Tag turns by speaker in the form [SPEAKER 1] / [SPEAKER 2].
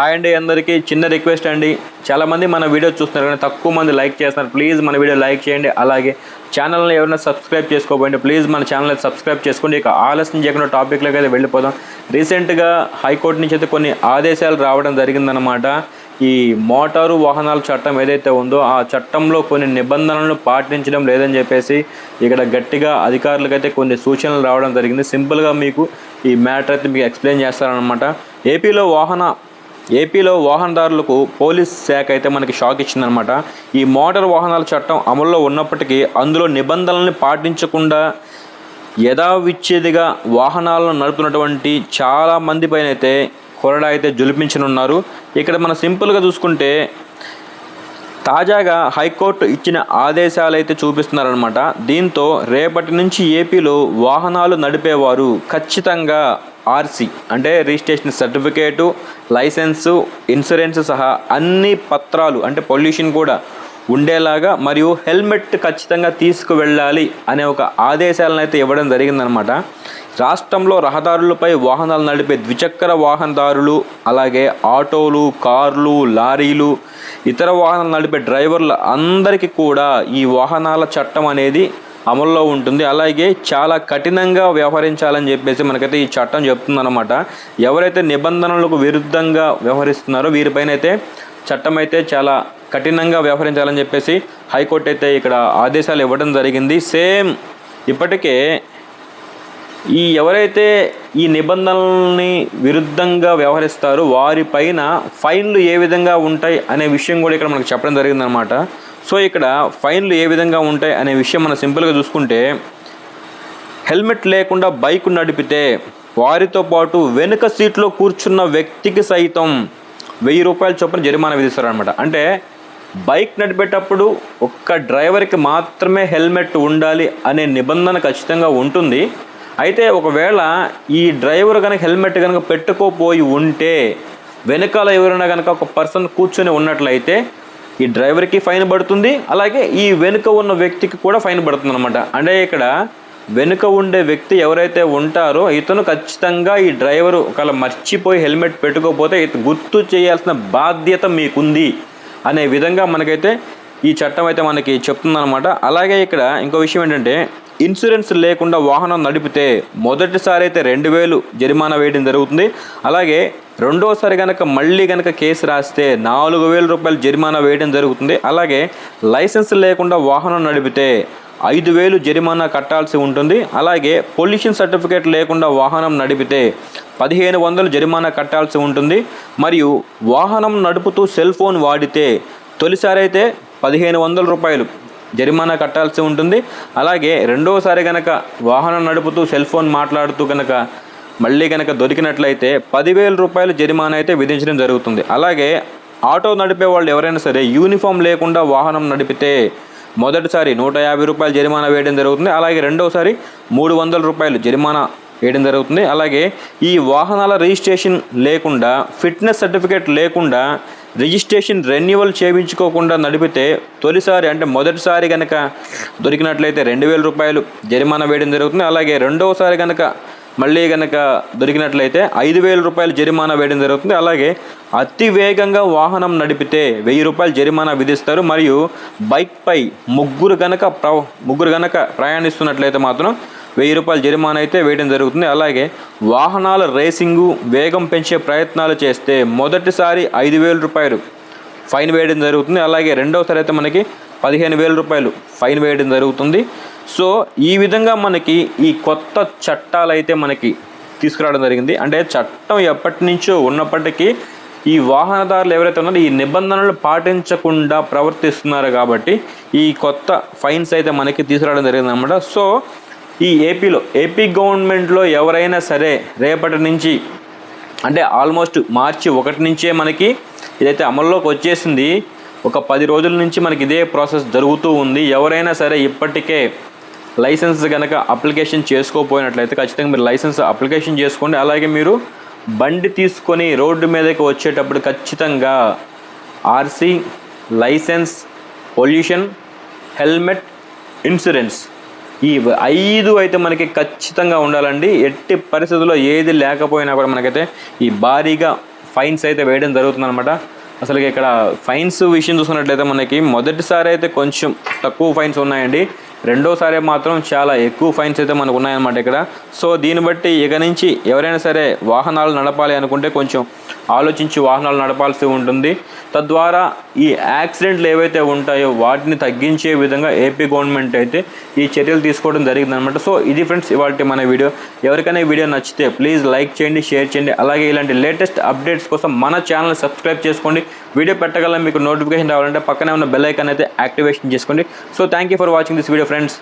[SPEAKER 1] Hi అండి అందరికీ. చిన్న రిక్వెస్ట్ అండి. చాలామంది మన వీడియో చూస్తున్నారు కానీ తక్కువ మంది లైక్ చేస్తున్నారు. ప్లీజ్ మన వీడియో లైక్ చేయండి. అలాగే ఛానల్ని ఎవరైనా సబ్స్క్రైబ్ చేసుకోబోయండి. ప్లీజ్ మన ఛానల్ని సబ్స్క్రైబ్ చేసుకోండి. ఇక ఆలస్యం చేయకుండా టాపిక్లోకి అయితే వెళ్ళిపోదాం. రీసెంట్గా హైకోర్టు నుంచి అయితే కొన్ని ఆదేశాలు రావడం జరిగిందనమాట ఈ మోటారు వాహనాల చట్టం ఏదైతే ఉందో ఆ చట్టంలో కొన్ని నిబంధనలను పాటించడం లేదని చెప్పేసి ఇక్కడ గట్టిగా అధికారులకైతే కొన్ని సూచనలు రావడం జరిగింది. సింపుల్గా మీకు ఈ మ్యాటర్ అయితే మీకు ఎక్స్ప్లెయిన్ చేస్తారనమాట ఏపీలో వాహన ఏపీలో వాహనదారులకు పోలీస్ శాఖ అయితే మనకి షాక్ ఇచ్చిందనమాట ఈ మోటార్ వాహనాల చట్టం అమల్లో ఉన్నప్పటికీ అందులో నిబంధనల్ని పాటించకుండా యథావిచ్చేదిగా వాహనాలను నడుపుతున్నటువంటి చాలా మంది పైన అయితే కొరడా అయితే జులిపించనున్నారు. ఇక్కడ మనం సింపుల్గా చూసుకుంటే తాజాగా హైకోర్టు ఇచ్చిన ఆదేశాలు అయితే చూపిస్తున్నారనమాట దీంతో రేపటి నుంచి ఏపీలో వాహనాలు నడిపేవారు ఖచ్చితంగా ఆర్సీ అంటే రిజిస్ట్రేషన్ సర్టిఫికేటు లైసెన్సు ఇన్సూరెన్స్ సహా అన్ని పత్రాలు అంటే పొల్యూషన్ కూడా ఉండేలాగా మరియు హెల్మెట్ ఖచ్చితంగా తీసుకువెళ్ళాలి అనే ఒక ఆదేశాలను అయితే ఇవ్వడం జరిగిందనమాట రాష్ట్రంలో రహదారులపై వాహనాలు నడిపే ద్విచక్ర వాహనదారులు అలాగే ఆటోలు కార్లు లారీలు ఇతర వాహనాలు నడిపే డ్రైవర్ల అందరికీ కూడా ఈ వాహనాల చట్టం అనేది అమల్లో ఉంటుంది. అలాగే చాలా కఠినంగా వ్యవహరించాలని చెప్పేసి మనకైతే ఈ చట్టం చెప్తుందన్నమాట. ఎవరైతే నిబంధనలకు విరుద్ధంగా వ్యవహరిస్తున్నారో వీరిపైన అయితే చట్టం అయితే చాలా కఠినంగా వ్యవహరించాలని చెప్పేసి హైకోర్టు అయితే ఇక్కడ ఆదేశాలు ఇవ్వడం జరిగింది. సేమ్ ఇప్పటికే ఈ ఎవరైతే ఈ నిబంధనల్ని విరుద్ధంగా వ్యవహరిస్తారో వారిపైన ఫైన్లు ఏ విధంగా ఉంటాయి అనే విషయం కూడా ఇక్కడ మనకు చెప్పడం జరిగిందనమాట సో ఇక్కడ ఫైన్లు ఏ విధంగా ఉంటాయి అనే విషయం మనం సింపుల్గా చూసుకుంటే హెల్మెట్ లేకుండా బైక్ నడిపితే వారితో పాటు వెనుక సీట్లో కూర్చున్న వ్యక్తికి సైతం వెయ్యి రూపాయల చొప్పున జరిమానా విధిస్తారనమాట అంటే బైక్ నడిపేటప్పుడు ఒక్క డ్రైవర్కి మాత్రమే హెల్మెట్ ఉండాలి అనే నిబంధన ఖచ్చితంగా ఉంటుంది. అయితే ఒకవేళ ఈ డ్రైవర్ కనుక హెల్మెట్ కనుక పెట్టుకోపోయి ఉంటే వెనకాల ఎవరైనా కనుక ఒక పర్సన్ కూర్చొని ఉన్నట్లయితే ఈ డ్రైవర్కి ఫైన్ పడుతుంది అలాగే ఈ వెనుక ఉన్న వ్యక్తికి కూడా ఫైన్ పడుతుంది అనమాట అంటే ఇక్కడ వెనుక ఉండే వ్యక్తి ఎవరైతే ఉంటారో ఇతను ఖచ్చితంగా ఈ డ్రైవరు ఒకవేళ మర్చిపోయి హెల్మెట్ పెట్టుకోకపోతే ఇతను గుర్తు చేయాల్సిన బాధ్యత మీకుంది అనే విధంగా మనకైతే ఈ చట్టం అయితే మనకి చెప్తుందనమాట అలాగే ఇక్కడ ఇంకో విషయం ఏంటంటే ఇన్సూరెన్స్ లేకుండా వాహనం నడిపితే మొదటిసారి అయితే రెండు వేలు జరిమానా వేయడం జరుగుతుంది. అలాగే రెండోసారి కనుక మళ్ళీ కనుక కేసు రాస్తే నాలుగు వేల రూపాయలు జరిమానా వేయడం జరుగుతుంది. అలాగే లైసెన్స్ లేకుండా వాహనం నడిపితే ఐదు వేలు జరిమానా కట్టాల్సి ఉంటుంది. అలాగే పొల్యూషన్ సర్టిఫికేట్ లేకుండా వాహనం నడిపితే పదిహేను వందలు జరిమానా కట్టాల్సి ఉంటుంది. మరియు వాహనం నడుపుతూ సెల్ ఫోన్ వాడితే తొలిసారి అయితే పదిహేను వందల రూపాయలు జరిమానా కట్టాల్సి ఉంటుంది. అలాగే రెండవసారి కనుక వాహనం నడుపుతూ సెల్ ఫోన్ మాట్లాడుతూ కనుక మళ్ళీ కనుక దొరికినట్లయితే పదివేల రూపాయలు జరిమానా అయితే విధించడం జరుగుతుంది. అలాగే ఆటో నడిపే వాళ్ళు ఎవరైనా సరే యూనిఫామ్ లేకుండా వాహనం నడిపితే మొదటిసారి నూట యాభై రూపాయలు జరిమానా వేయడం జరుగుతుంది. అలాగే రెండవసారి మూడు వందల రూపాయలు జరిమానా వేయడం జరుగుతుంది. అలాగే ఈ వాహనాల రిజిస్ట్రేషన్ లేకుండా ఫిట్నెస్ సర్టిఫికేట్ లేకుండా రిజిస్ట్రేషన్ రెన్యువల్ చేయించుకోకుండా నడిపితే తొలిసారి అంటే మొదటిసారి కనుక దొరికినట్లయితే రెండు వేల రూపాయలు జరిమానా వేయడం జరుగుతుంది. అలాగే రెండవసారి కనుక మళ్ళీ కనుక దొరికినట్లయితే ఐదు వేల రూపాయలు జరిమానా వేయడం జరుగుతుంది. అలాగే అతి వేగంగా వాహనం నడిపితే వెయ్యి రూపాయలు జరిమానా విధిస్తారు. మరియు బైక్పై ముగ్గురు కనుక ప్ర ముగ్గురు కనుక ప్రయాణిస్తున్నట్లయితే మాత్రం వెయ్యి రూపాయల జరిమానా అయితే వేయడం జరుగుతుంది. అలాగే వాహనాల రేసింగు వేగం పెంచే ప్రయత్నాలు చేస్తే మొదటిసారి ఐదు వేల రూపాయలు ఫైన్ వేయడం జరుగుతుంది. అలాగే రెండవసారి అయితే మనకి పదిహేను వేల రూపాయలు ఫైన్ వేయడం జరుగుతుంది. సో ఈ విధంగా మనకి ఈ కొత్త చట్టాలు అయితే మనకి తీసుకురావడం జరిగింది. అంటే చట్టం ఎప్పటి నుంచో ఉన్నప్పటికీ ఈ వాహనదారులు ఎవరైతే ఉన్నారో ఈ నిబంధనలు పాటించకుండా ప్రవర్తిస్తున్నారు కాబట్టి ఈ కొత్త ఫైన్స్ అయితే మనకి తీసుకురావడం జరిగింది అనమాట సో ఈ ఏపీలో ఏపీ గవర్నమెంట్లో ఎవరైనా సరే రేపటి నుంచి అంటే ఆల్మోస్ట్ మార్చి ఒకటి నుంచే మనకి ఇదైతే అమల్లోకి వచ్చేసింది. ఒక పది రోజుల నుంచి మనకి ఇదే ప్రాసెస్ జరుగుతూ ఉంది. ఎవరైనా సరే ఇప్పటికే లైసెన్స్ కనుక అప్లికేషన్ చేసుకోపోయినట్లయితే ఖచ్చితంగా మీరు లైసెన్స్ అప్లికేషన్ చేసుకోండి. అలాగే మీరు బండి తీసుకొని రోడ్డు మీదకి వచ్చేటప్పుడు ఖచ్చితంగా RC license pollution helmet insurance ఈ ఐదు అయితే మనకి ఖచ్చితంగా ఉండాలండి. ఎట్టి పరిస్థితుల్లో ఏది లేకపోయినా కూడా మనకైతే ఈ భారీగా ఫైన్స్ అయితే వేయడం జరుగుతుంది అనమాట అసలు ఇక్కడ ఫైన్స్ విషయం చూసుకున్నట్లయితే మనకి మొదటిసారి అయితే కొంచెం తక్కువ ఫైన్స్ ఉన్నాయండి. రెండోసారి మాత్రం చాలా ఎక్కువ ఫైన్స్ అయితే మనకు ఉన్నాయన్నమాట ఇక్కడ. సో దీన్ని బట్టి ఇక నుంచి ఎవరైనా సరే వాహనాలు నడపాలి అనుకుంటే కొంచెం ఆలోచించి వాహనాలు నడపాల్సి ఉంటుంది. తద్వారా ఈ యాక్సిడెంట్లు ఏవైతే ఉంటాయో వాటిని తగ్గించే విధంగా ఏపీ గవర్నమెంట్ అయితే ఈ చర్యలు తీసుకోవడం జరిగిందనమాట సో ఇది ఫ్రెండ్స్ ఇవాళ మన వీడియో. ఎవరికైనా వీడియో నచ్చితే ప్లీజ్ లైక్ చేయండి షేర్ చేయండి. అలాగే ఇలాంటి లేటెస్ట్ అప్డేట్స్ కోసం మన ఛానల్ సబ్స్క్రైబ్ చేసుకోండి. వీడియో పెట్టగల మీకు నోటిఫికేషన్ రావాలంటే పక్కనే ఉన్న బెల్ ఐకాన్ అయితే యాక్టివేషన్ చేసుకోండి. So thank you for watching this video friends